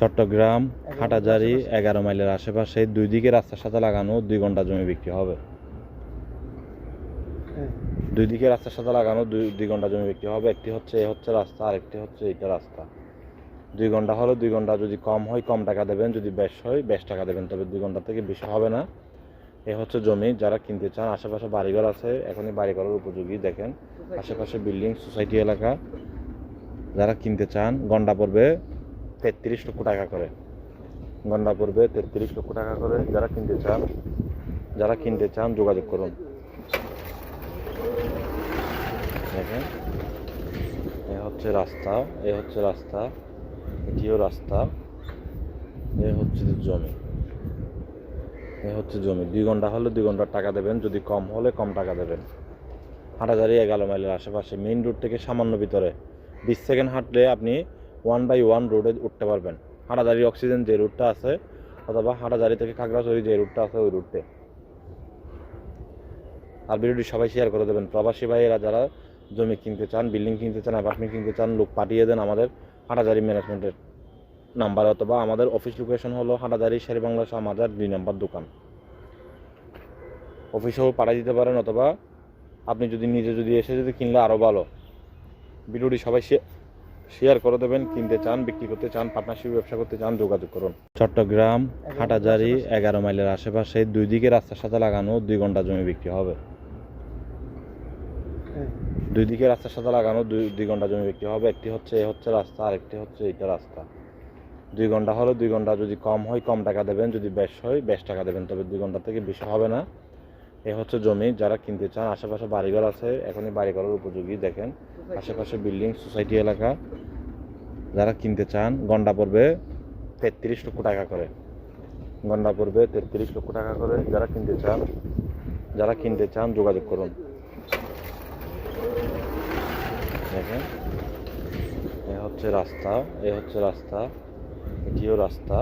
চট্টগ্রাম হাটাজারি এগারো মাইলের আশেপাশে দুই দিকে রাস্তার সাথে লাগানো দুই ঘণ্টা জমি বিক্রি হবে। হ্যাঁ। দুই দিকে রাস্তার সাথে লাগানো দুই দুই ঘণ্টা জমি বিক্রি হবে। একটি হচ্ছে এ হচ্ছে রাস্তা আরেকটি হচ্ছে এইটা রাস্তা। দুই ঘণ্টা হলে দুই ঘণ্টা যদি কম হয় কম টাকা দেবেন। যদি বেশ হয় বেশ টাকা দেবেন। তবে দুই ঘণ্টা থেকে বেশি হবে না। এ হচ্ছে জমি যারা কিনতে চান আশেপাশে বাড়িঘর আছে। এখনই বাড়িঘরের উপযোগী দেখেন। আশেপাশে বিল্ডিং সোসাইটি এলাকা। যারা কিনতে চান গন্ডা পড়বে তেত্রিশ লক্ষ টাকা করে। গন্ডা পড়বে তেত্রিশ লক্ষ টাকা করে। যারা কিনতে চান, যারা কিনতে চান, যোগাযোগ করুন। দেখেন, এ হচ্ছে রাস্তা, এ হচ্ছে রাস্তা, এটিও রাস্তা, এ হচ্ছে জমি, এ হচ্ছে জমি। দুই ঘণ্টা হলে দুই ঘণ্টার টাকা দেবেন, যদি কম হলে কম টাকা দেবেন। হাটাজারি এগারো মাইলের আশেপাশে, মেইন রোড থেকে সামান্য ভিতরে। বিশ সেকেন্ড হাঁটলে আপনি ওয়ান বাই ওয়ান রোডে উঠতে পারবেন। হাটাজারি অক্সিজেন যে রুটটা আছে, অথবা হাটাজারি থেকে খাগড়াছড়ি যে রুটটা আছে, ওই রুটে আর ভিডিওটি সবাই শেয়ার করে দেবেন। প্রবাসী ভাইয়েরা যারা জমি কিনতে চান বিল্ডিং কিনতে চান অ্যাপার্টমেন্ট কিনতে চান, লোক পাঠিয়ে দেন আমাদের হাটাজারি ম্যানেজমেন্টের নাম্বার অথবা আমাদের অফিস লোকেশন হলো হাটাজারি শেরি বাংলা শাহ মাজার দুই নাম্বার দোকান। অফিসেও পাঠিয়ে দিতে পারেন, অথবা আপনি যদি নিজে যদি এসে যদি কিনলে আরও ভালো। ভিডিওটি সবাই শেয়ার করে দেবেন কিনতে চান বিক্রি করতে চান পার্টনারশিপ ব্যবসা করতে চান যোগাযোগ করুন। চট্টগ্রাম হাটাজারি এগারো মাইলের আশেপাশে দুই দিকে রাস্তার সাথে লাগানো দুই ঘণ্টা জমি বিক্রি হবে। হ্যাঁ। দুই দিকে রাস্তার সাথে লাগানো দুই দুই ঘণ্টা জমি বিক্রি হবে। একটি হচ্ছে এ হচ্ছে রাস্তা আর একটি হচ্ছে এইটা রাস্তা। দুই ঘণ্টা হলে দুই ঘণ্টা যদি কম হয় কম টাকা দেবেন যদি বেশ হয় বেশ টাকা দেবেন। তবে দুই ঘণ্টা থেকে বেশি হবে না। এ হচ্ছে জমি, যারা কিনতে চান, আশেপাশে বাড়িঘর আছে, এখনই বাড়ি করার উপযোগী, দেখেন। আশেপাশে বিল্ডিং, সোসাইটি এলাকা, যারা কিনতে চান, গন্ডা পড়বে তেত্রিশ লক্ষ টাকা করে। গন্ডা পড়বে তেত্রিশ লক্ষ টাকা করে, যারা কিনতে চান, যারা কিনতে চান, যোগাযোগ করুন। দেখেন, এ হচ্ছে রাস্তা, এ হচ্ছে রাস্তা, এটিও রাস্তা,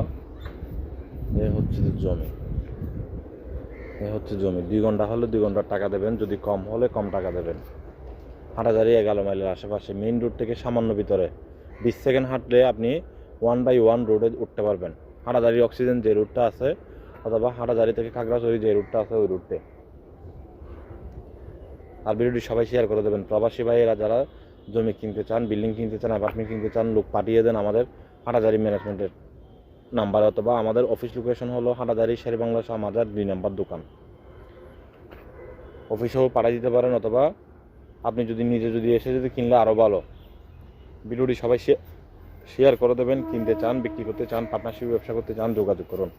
এ হচ্ছে জমি। এ হচ্ছে জমি। দুই ঘণ্টা হলে দুই ঘণ্টার টাকা দেবেন, যদি কম হলে কম টাকা দেবেন। হাটাজারি এগারো মাইলের আশেপাশে মেইন রোড থেকে সামান্য ভিতরে। বিশ সেকেন্ড হাঁটলে আপনি ওয়ান বাই ওয়ান রোডে উঠতে পারবেন। হাটাজারি অক্সিজেন যে রুটটা আছে, অথবা হাটাজারি থেকে খাগড়াছড়ি যে রুটটা আছে, ওই রুটে আর ভিডিওটি সবাই শেয়ার করে দেবেন। প্রবাসী ভাইয়েরা যারা জমি কিনতে চান বিল্ডিং কিনতে চান অ্যাপার্টমেন্ট কিনতে চান, লোক পাঠিয়ে দেন আমাদের হাটাজারি ম্যানেজমেন্টের নাম্বার অথবা আমাদের অফিস লোকেশন হলো হাটাদারি শেরি বাংলা সামাজার মাজার দুই নাম্বার দোকান। অফিসেও পাঠিয়ে দিতে পারেন অথবা আপনি যদি নিজে যদি এসে যদি কিনলে আরও ভালো। ভিডিওটি সবাই শেয়ার করে দেবেন, কিনতে চান, বিক্রি করতে চান পার্টনারশিপ ব্যবসা করতে চান, যোগাযোগ করুন।